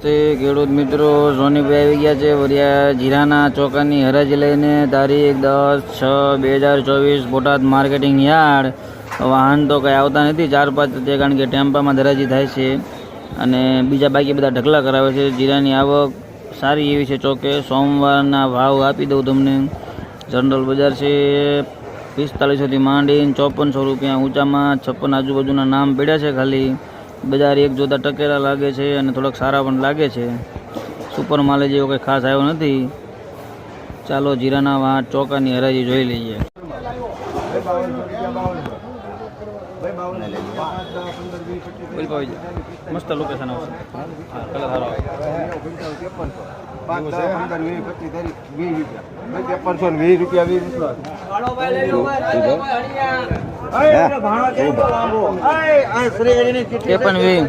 નમસ્તે ખેડૂત મિત્રો, સોનીભાઈ આવી ગયા છે વરિયા જીરાના ચોકાની હરાજી લઈને. તારીખ દસ છ બે હજાર ચોવીસ, બોટાદ માર્કેટિંગ યાર્ડ. વાહન તો કંઈ આવતા નથી, ચાર પાંચ તે કારણ કે ટેમ્પામાં હરાજી થાય છે. અને બીજા બાકી બધા ઢગલા કરાવે છે. જીરાની આવક સારી એવી છે ચોકે. સોમવારના ભાવ આપી દઉં તમને. જનરલ બજાર છે પિસ્તાલીસોથી માંડીને ચોપનસો રૂપિયા ઊંચામાં. છપ્પન આજુબાજુના નામ પડ્યા છે ખાલી. બજાર એક જોતા ટકેલા લાગે છે અને થોડાક સારા પણ લાગે છે. સુપર માલે જેવો કંઈ ખાસ આવ્યો નથી. ચાલો જીરાના વાં ચોકાની હરાજી જોઈ લઈએ. મસ્ત લોકેશન આવશે. કલર સારો ત્રેપનસો વીસ રૂપિયા. વીસ પણ વી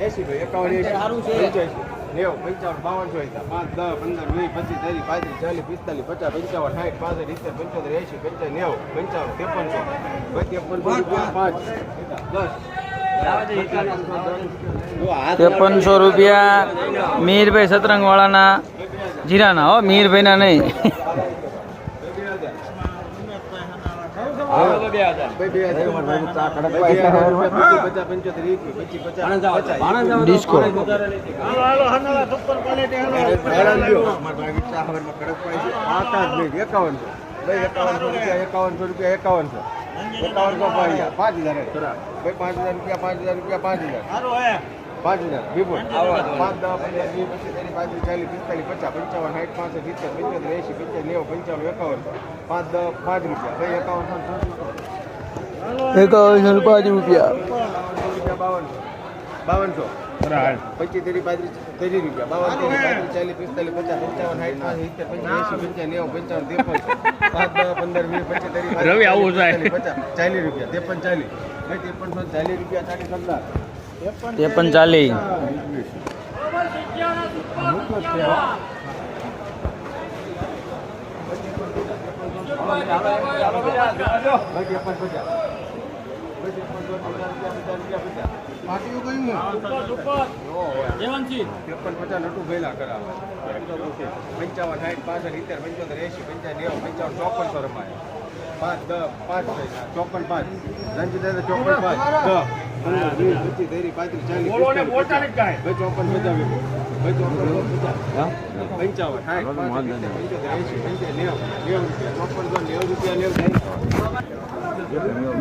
એસી ભાઈ એકાવન એસી નેવું પંચાવન બાવનસો પાંચ દસ પંદર વીસ પચીસ ત્રીસ પાંત્રીસ ચાલીસ પિસ્તાલીસ પચાસ પંચાવન સાઠ પાસઠ સિત્તેર પંચોતેર એસી પંચાવન નેવું પંચાવન ત્રેપનસો ત્રેપનસો રૂપિયા પાંચ દસ ત્રેપનસો રૂપિયા મીરભાઈ સતરંગવાળાના જીરાના હો મીરભાઈના નહીં. એકાવનસો રૂપિયા એકાવનસો રૂપિયા એકાવનસો એકાવનસો પાંચ હજાર ભાઈ પાંચ હજાર રૂપિયા પાંચ હજાર રૂપિયા પાંચ હજાર. પાંચ હજાર વિપુલ પાંચ દસ પંદર વીસ પચીસ ત્રીસ પાંત્રીસ ચાલીસ પિસ્તાલીસ પચાસ પંચાવન સાઠ પાસઠ સિત્તેર પંચોતેર એસી પંચાવન નેવું પંચાવન એકાવન પાંચ દસ પાંચ રૂપિયા. ભાઈ એકાવનસો એકાવનસો પાંચ રૂપિયા. રૂપિયા બાવનસો. બાવનસો. પચીસ ત્રીસ પાંત્રીસ ત્રીસ રૂપિયા. બાવન ત્રીસ પાંત્રીસ ચાલીસ પિસ્તાલીસ પચાસ પંચાવન સાઠ પાંચ સિત્તેર પંચાસ એસી નેવું પંચાવન ત્રેપન પાંચ દસ પંદર વીસ પચીસ ત્રીસ રવિ આવું થાય પચાસ ચાલીસ રૂપિયા ત્રેપન ચાલીસ. ચાલીસ રૂપિયા ચાલીસ સરદાર ત્રેપન ચાલી ભાઈ ત્રેપન પચાસ. ભાઈ કયું પચાસ ત્રેપન પચાસ નટુ ભેલા કરાવે. પંચાવન સાઠ પાસઠ સિત્તેર પંચોતેર એસી પંચાવન નેવું પંચાવન ચોપનસો રમાય પાંચ દસ પાંચ ચોપન પાંચ. રંજી દાદા ચોપન પાંચ. દસ. વીસ પચીસ ત્રીસ પાંત્રીસ ચાલીસ ચોપન ચોપન પંચાવન. સાઠ પંચોતેર એસી પંચાવન નેવું નેવું રૂપિયા. ચોપનસો નેવું રૂપિયા નેવું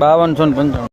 બાવનસો ને પંચાવન.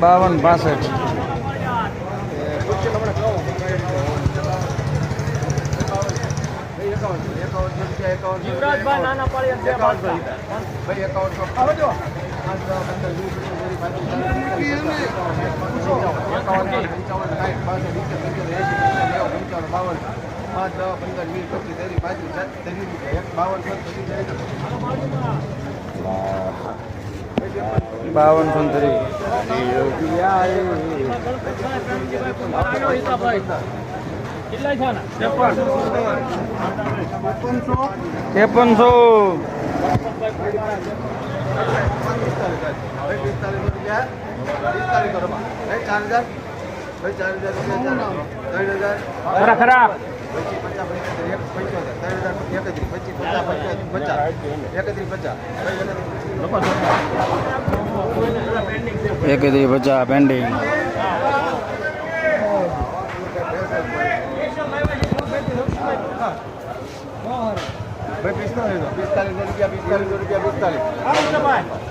બાવન પાસઠ જીવરાજભાઈ નાના પાડી આવજો પાંચ દસ પંદર વીસ પચીસ ત્રીસ પાંત્રીસ ત્રીસ રૂપિયા એક બાવન બાવનસો ને ત્રીસ ત્રેપનસો ચાર હજાર ભાઈ ચાર હજાર રૂપિયા ત્રણ હજાર ખરા ખરા. પચીસ પચાસ પંચોતેર એક ત્રણ હજાર એકત્રીસ પેન્ડિંગ ભાઈ પિસ્તાલીસ પિસ્તાલીસ રૂપિયા પિસ્તાલીસ રૂપિયા પિસ્તાલીસ.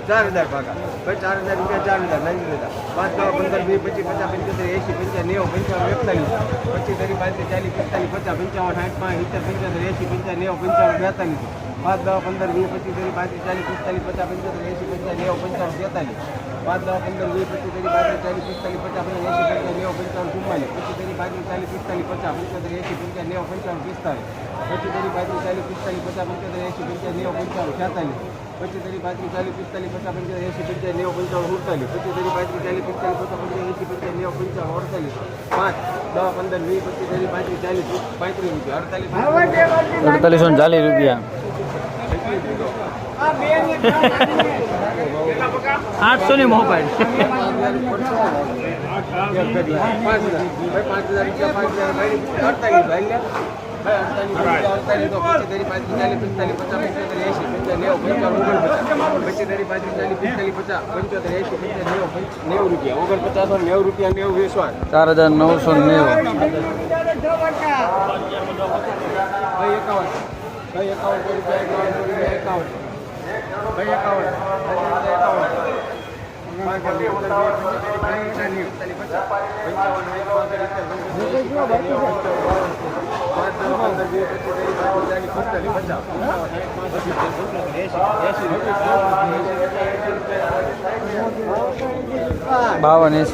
ચાર હજાર ભાગા. ભાઈ ચાર હજાર રૂપિયા ચાર હજાર. નાની હજાર પાંચ દસ પંદર વીસ પચીસ પચાસ પંચોતેર એસી પંચાવન નેવું પંચાવન એકતાલીસ. પચીસ ત્રીસ પાંત્રીસ ચાલીસ પિસ્તાલીસ પચાસ પંચાવન સાઠ પાંચ સિત્તેર પંચોતેર એસી પંચાવન નેવું પંચાવન બેતાલીસ. પાંચ દસ પંદર વીસ પચીસ ત્રીસ પાંત્રીસ ચાલીસ પિસ્તાલીસ પચાસ પંચોતેર એસી પંચાવન નેવું પંચાવન બેતાલીસ. પાંચ દસ પંદર વીસ પચીસ ત્રીસ પાંત્રીસ ચાલીસ પિસ્તાલીસ પચાસ પંચાવન એસી પંચાવન નેવું પંચાવન ચુમ્માલીસ. પચીસ ત્રીસ પાંત્રીસ ચાલીસ પિસ્તાલીસ પચાસ પંચોતેર એસી પંચાવન નેવું પંચાવન પિસ્તાલીસ. પચીસ ત્રીસ પાંત્રીસ ચાલીસ પિસ્તાલીસ પચાસ પંચોતેર એસી પંચાવન નેવું પંચાવન છેતાલીસ પચીસ ત્રીસ પાંત્રીસ ચાલીસ પિસ્તાલીસ પચાસ પંચોતેર એસી પંચાવન નેવું પંચાવન સુડતાલીસ પચીસ ત્રીસ પાંત્રીસ ચાલીસ પિસ્તાલીસ પચાસ પંચોતેર એસી પંચાવન નેવું પંચાવન અડતાલીસ પાંચ દસ પંદર વીસ પચીસ ત્રીસ પાંત્રીસ ચાલીસ પાંત્રીસ રૂપિયા અડતાલીસ અડતાલીસો ને ચાલીસ રૂપિયા આઠસો ની મોબાઈલ પાંચ હજાર ભાઈ પાંચ હજાર રૂપિયા પાંચ હજાર ભાઈ અડતાલીસ ભાઈ ચાર હજાર નવસો નેવું એકાવન બાવન